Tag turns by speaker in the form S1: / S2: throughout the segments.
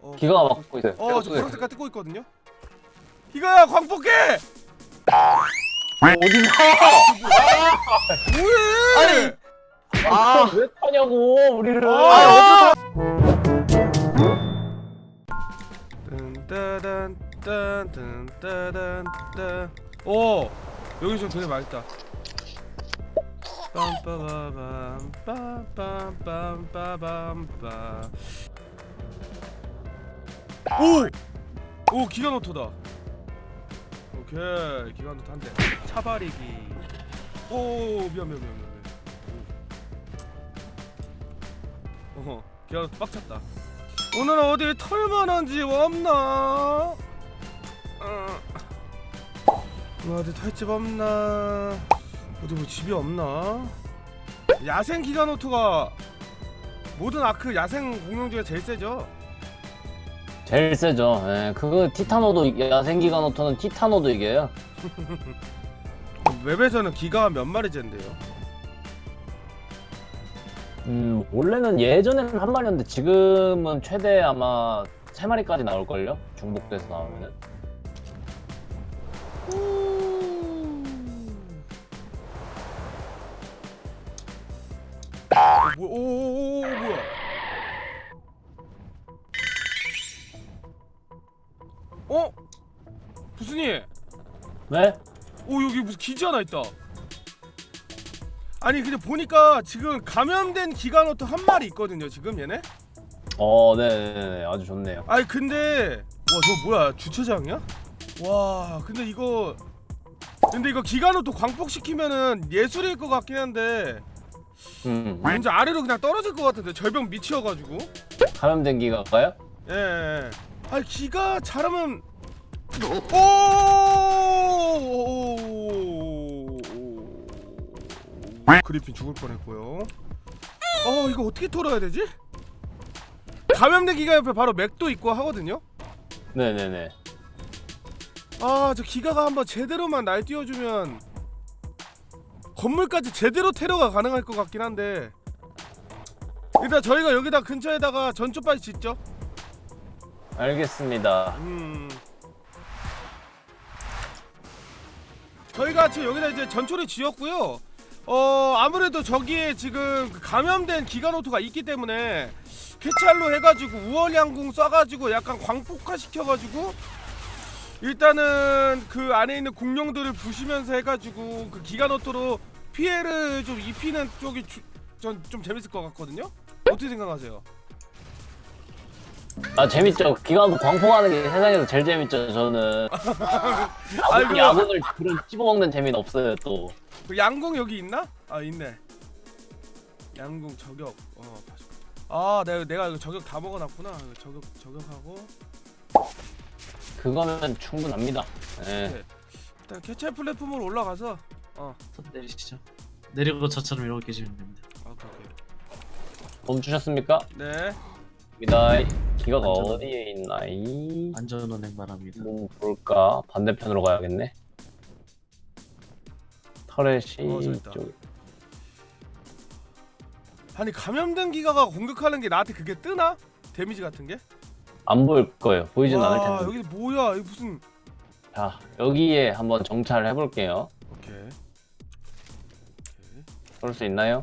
S1: 어,
S2: 기가가 막고 있어요.
S1: 어, 저 파란 색깔 뜯고 있거든요. 기가야 광폭해.
S2: 어디서?
S1: 뭐해?
S3: 아니, 아,
S2: 왜 타냐고 우리를?
S1: 아,
S3: 어디로
S1: 딴따단 딴딴따단 딴. 오, 여기 좀 되게 맛있다. 빰빠바밤 빰빰빰빰빰빰. 오, 오 기가 노토다. 오케이 기가 노토 한 대. 차바리기. 오 미안 미안 미안 미안. 어허 기가 노토 빡쳤다. 오늘 어디 털만한 집 없나? 어. 뭐 어디 털집 없나? 어디 뭐 집이 없나? 야생 기가노트가 모든 아크 야생 공룡 중에 제일 세죠?
S2: 제일 세죠. 예, 그거 티타노도 야생기가 노토는 티타노도 이겨요.
S1: 웹에서는 기가가 몇 마리째인데요?
S2: 음 원래는 예전에는 한 마리였는데 지금은 최대 아마 세 마리까지 나올 걸요. 중복돼서 나오면은.
S1: 어, 뭐, 오 오 오 오 뭐야? 어? 부스님,
S2: 네?
S1: 오 여기 무슨 기지 하나 있다. 아니 근데 보니까 지금 감염된 기가노트 한 마리 있거든요. 지금 얘네?
S2: 어, 네네네, 아주 좋네요.
S1: 아니 근데 와 저 뭐야 주차장이야? 와 근데 이거 근데 이거 기가노트 광폭시키면은 예술일 것 같긴 한데
S2: 음,
S1: 왠지 아래로 그냥 떨어질 것 같은데 절벽 밑이어가지고
S2: 감염된 기가가요?
S1: 예, 예. 아니 기가 잘하면 오 그리핀 죽을 뻔했고요. 어 이거 어떻게 털어야 되지? 감염된 기가 옆에 바로 맥도 있고 하거든요.
S2: 네네네.
S1: 아 저 기가가 한번 제대로만 날 띄워주면 건물까지 제대로 테러가 가능할 것 같긴 한데 일단 저희가 여기다 근처에다가 전초까지 짓죠.
S2: 알겠습니다.
S1: 음. 저희가 지금 여기다 이제 전초를 지었고요. 어 아무래도 저기에 지금 그 감염된 기가노트가 있기 때문에 캐찰로 해가지고 우월양궁 쏴가지고 약간 광폭화 시켜가지고 일단은 그 안에 있는 공룡들을 부시면서 해가지고 그 기가노트로 피해를 좀 입히는 쪽이 전 좀 재밌을 것 같거든요. 어떻게 생각하세요?
S2: 아 재밌죠. 기가도 광폭하는 게 세상에서 제일 재밌죠. 저는
S1: 아이고.
S2: 야근을 그런 씹어먹는 재미는 없어요 또.
S1: 그 양궁 여기 있나? 아 있네. 양궁 저격. 어. 봐줘. 아 내가 내가 이거 저격 다 먹어놨구나. 이거 저격 저격하고.
S2: 그거면 충분합니다. 예.
S1: 네. 일단 캐찰 플랫폼으로 올라가서. 어.
S3: 더 내리시죠. 내리고 저처럼 이렇게 지면 됩니다.
S1: 아 오케이 오케이.
S2: 돈 주셨습니까?
S1: 네.
S2: 입니다. 기가가
S3: 안전.
S2: 어디에 있나이?
S3: 안전운행 바랍니다.
S2: 뭐 볼까? 반대편으로 가야겠네. 터렛이
S1: 어, 저기 있다.
S2: 이쪽에.
S1: 아니 감염된 기가가 공격하는 게 나한테 그게 뜨나? 데미지 같은 게?
S2: 안 보일 거예요. 보이진 않을
S1: 와,
S2: 텐데.
S1: 여기 뭐야? 이거 무슨?
S2: 자 여기에 한번 정찰을 해볼게요.
S1: 오케이. 오케이.
S2: 쏠수 있나요?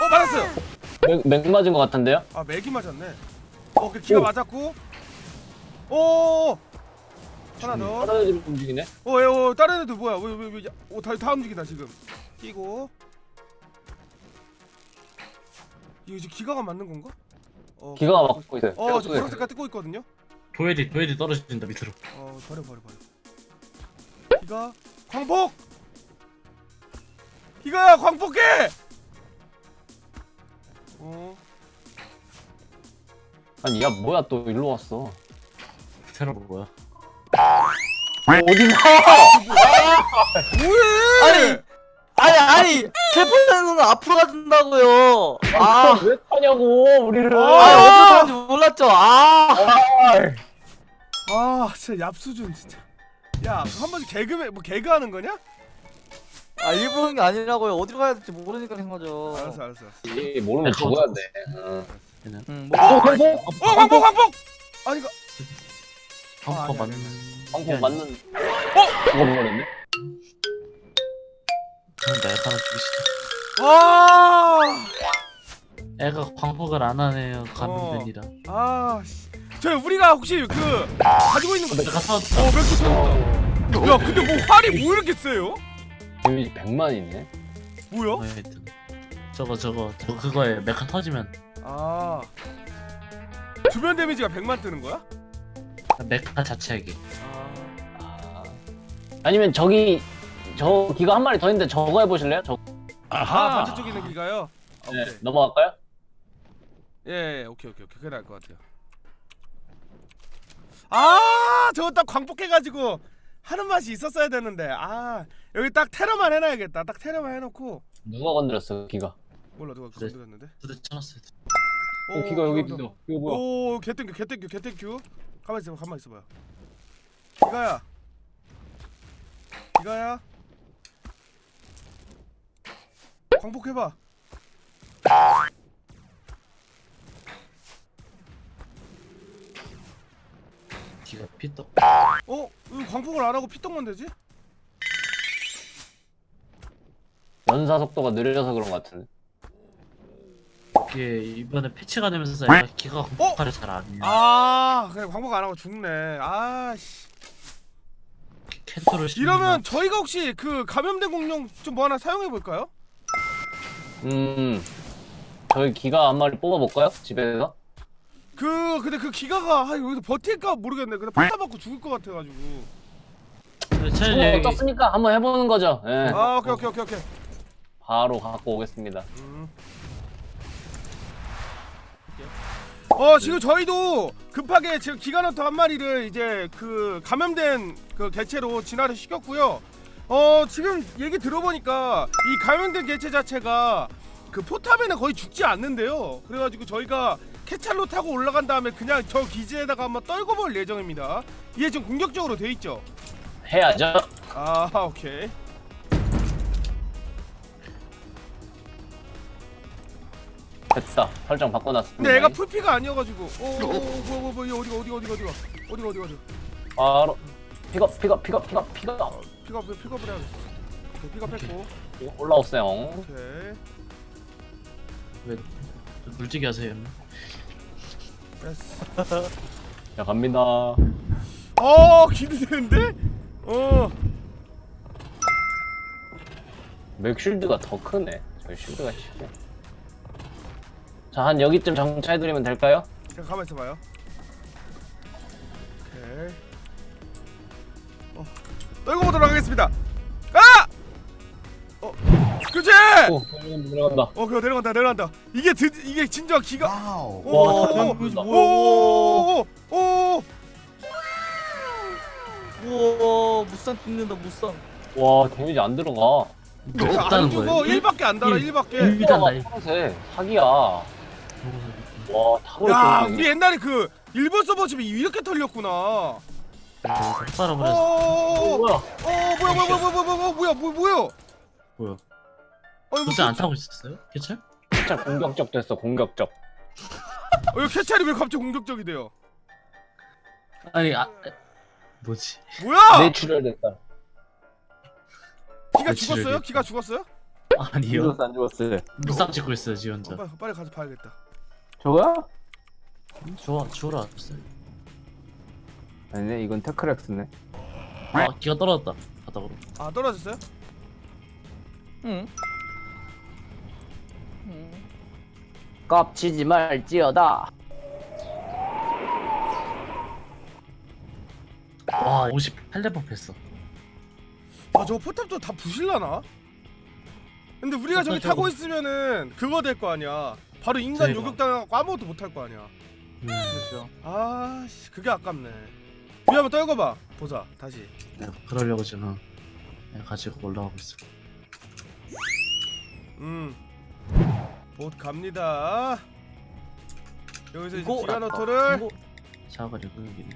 S1: 어, 어 맞았어요.
S2: 맥, 맥 맞은 것 같은데요?
S1: 아 맥이 맞았네. 어, 그 기가
S2: 오.
S1: 맞았고. 오. 하나 더.
S2: 다른 애들 움직이네.
S1: 어, 예, 어, 다른 애들 뭐야? 왜, 왜, 왜? 야, 어, 다, 다 움직인다 지금. 끼고. 이거 이제 기가가 맞는 건가? 어,
S2: 기가가 막고 있어요.
S1: 어, 저 파란 색깔 뜯고 있거든요.
S3: 도엘이 도엘이 떨어진다 밑으로.
S1: 어, 버려, 버려, 버려. 기가 광폭. 기가야 광폭해. 어,
S2: 아니 야 뭐야 또 일로 왔어.
S3: 테러 뭐야?
S2: 어디서?
S1: 뭐해?
S3: 아니, 아니 아니 대포는 앞으로 가준다고요. 아,
S2: 왜 타냐고 우리를.
S1: 아,
S3: 아 어디서 타는지 몰랐죠. 아,
S1: 아, 진짜 얍수준 진짜. 야, 한 번씩 개그맨 뭐 개그하는 거냐?
S3: 아 일부러 하는 게 아니라고요. 어디로 가야 될지 모르니까 한 거죠.
S1: 알았어 알았어.
S2: 이 모르면 죽어야 돼. 응.
S3: 응. 뭐,
S2: 어, 광폭!
S1: 어 광폭 광폭. 아니 그
S3: 어,
S1: 아니,
S3: 맞는.
S2: 광폭 맞는. 어? 죽어버렸네?
S3: 하나 죽이시다.
S1: 아.
S3: 애가 광폭을 안 하네요. 감염된이라.
S1: 아, 씨. 저 우리가 혹시 그 가지고 있는 거
S3: 내가 사왔다.
S1: 어, 맥주 터졌다. 야, 근데 뭐 활이 뭐 이렇게 세요?
S2: 데미지 100만이네?
S1: 뭐야?
S3: 하여튼. 저거 저거 저 그거에 메카 터지면
S1: 아. 주변 데미지가 100만 뜨는 거야?
S3: 메카 자체에게.
S1: 아.
S2: 아. 아니면 저기, 저 기가 한 마리 더 있는데 저거 해보실래요? 저,
S1: 아, 반대쪽에 있는 기가요? 아,
S2: 네,
S1: 오케이.
S2: 넘어갈까요?
S1: 예, 예, 오케이, 오케이, 오케이. 그게 나을 것 같아요. 아, 저거 딱 광폭해가지고 하는 맛이 있었어야 되는데. 아, 여기 딱 테러만 해놔야겠다. 딱 테러만 해놓고.
S2: 누가 건드렸어, 기가?
S1: 몰라, 누가
S3: 네.
S1: 건드렸는데?
S3: 두대 쳐놨어요.
S2: 어, 기가 여기
S1: 들어온다.
S2: 있어. 이거 뭐야?
S1: 오 개땡큐 개땡큐 개땡큐 가만 있어봐 가만 있어봐요 기가야 기가야 광폭해봐
S3: 기가 피떡.
S1: 어? 왜 광폭을 안 하고 피떡만 되지?
S2: 연사 속도가 느려서 그런 것 같은데.
S3: 이게 이번에 패치가 되면서 애가 기가 광폭화를 잘안 해요.
S1: 아 그래 광폭 안 하고 죽네 아씨
S3: 캔토를
S1: 이러면 저희가 혹시 그 감염된 공룡 좀 뭐 하나 사용해볼까요?
S2: 음. 저희 기가 한 마리 뽑아볼까요? 집에서?
S1: 그 근데 그 기가가 아, 여기서 버틸까 모르겠네 근데 폭탄 맞고 죽을 것 같아가지고
S3: 차라리
S2: 어, 떴으니까 한번 해보는 거죠. 예.
S1: 아 오케이 오케이 오케이 오케이
S2: 바로 갖고 오겠습니다.
S1: 음. 어 지금 저희도 급하게 지금 기가노토 한 마리를 이제 그 감염된 그 개체로 진화를 시켰고요. 어 지금 얘기 들어보니까 이 감염된 개체 자체가 그 포탑에는 거의 죽지 않는데요. 그래가지고 저희가 캐찰로 타고 올라간 다음에 그냥 저 기지에다가 한번 떨고 볼 예정입니다. 이게 지금 공격적으로 돼 있죠.
S2: 해야죠.
S1: 아 오케이.
S2: 됐다. 설정 바꿔놨습니다.
S1: 근데 애가 풀피가 아니어가지고. 오, 오, 뭐, 뭐, 뭐, 이 어디가, 어디가, 어디가, 어디가, 어디가, 어디가, 어디가.
S2: 바로 픽업, 픽업, 픽업, 픽업, 픽업.
S1: 어, 픽업, 픽업을 해야겠어. 오케이, 픽업했고.
S2: 올라오세요.
S1: 오케이.
S3: 왜 물지기 하세요?
S1: 됐어.
S2: 자 갑니다.
S1: 어, 기대되는데? 어.
S2: 맥쉴드가 더 크네. 저희 쉴드가 쉽네. 자, 한 여기쯤 정차해드리면 될까요?
S1: 잠깐 가만 있어봐요. 오케이. 어, 떨고 보도록 하겠습니다. 아! 어, 그치?
S2: 오, 들어간다, 들어간다.
S1: 어, 그거 내려간다, 내려간다. 이게 드, 이게 진짜 기가. 오,
S2: 와,
S1: 오,
S2: 잘
S1: 오. 오, 오, 오, 오.
S3: 우와 무쌍 뜯는다 무쌍.
S2: 와, 데미지 안 들어가.
S1: 안
S3: 없다는
S1: 죽어.
S3: 거예요?
S1: 1밖에 안 달아,
S3: 일.
S1: 1밖에.
S3: 일 단다, 일.
S2: 파란색 사기야. 와, 타고
S1: 야,
S2: 있어.
S1: 우리 옛날에 그 일본 서버 집이 이렇게 털렸구나. 어,
S3: 따라
S1: 어,
S3: 버렸어.
S1: 어,
S2: 뭐야?
S1: 어, 뭐야, 뭐야, 뭐야, 뭐야, 뭐야, 뭐야, 뭐야, 뭐야?
S3: 뭐야?
S1: 어, 이거
S3: 도대체 안 타고 있었어요? 괜찮?
S2: 진짜 공격적 됐어, 공격적.
S1: 어, 이거 캐찰이 왜 갑자기 공격적이 돼요?
S3: 아니 아 뭐지?
S1: 뭐야?
S2: 내 출혈됐다.
S1: 기가
S3: 내
S1: 죽었어요? 기가 죽었어요?
S3: 아니요.
S2: 죽었어, 안 죽었어?
S3: 무쌍 찍고 있어요 지
S1: 어,
S3: 혼자.
S1: 빨리, 빨리 가서 봐야겠다.
S2: 저거야?
S3: 좋아 죽어라.
S2: 아니네, 이건 테크렉스네.
S3: 아 기가 떨어졌다. 바닥으로.
S1: 아, 떨어졌어요?
S3: 응.
S2: 깝치지 말지어다.
S3: 와 58레벨 했어.
S1: 아, 저거 포탑도 다 부실라나? 근데 우리가 저기
S3: 포탑
S1: 타고
S3: 저거-
S1: 있으면은 그거 될 거 아니야. 바로 인간
S3: 제가.
S1: 요격당하고 아무것도 못 할 거 아니야.
S3: 음.
S1: 그렇죠. 아, 씨, 그게 아깝네. 위 한번 떨궈봐. 보자, 다시.
S3: 내가 그러려고 지금 내가 가지고 올라가고 있어.
S1: 음. 곧 갑니다. 여기서 이제
S3: 이거-
S1: 기가노토를
S3: 자가리고 여기.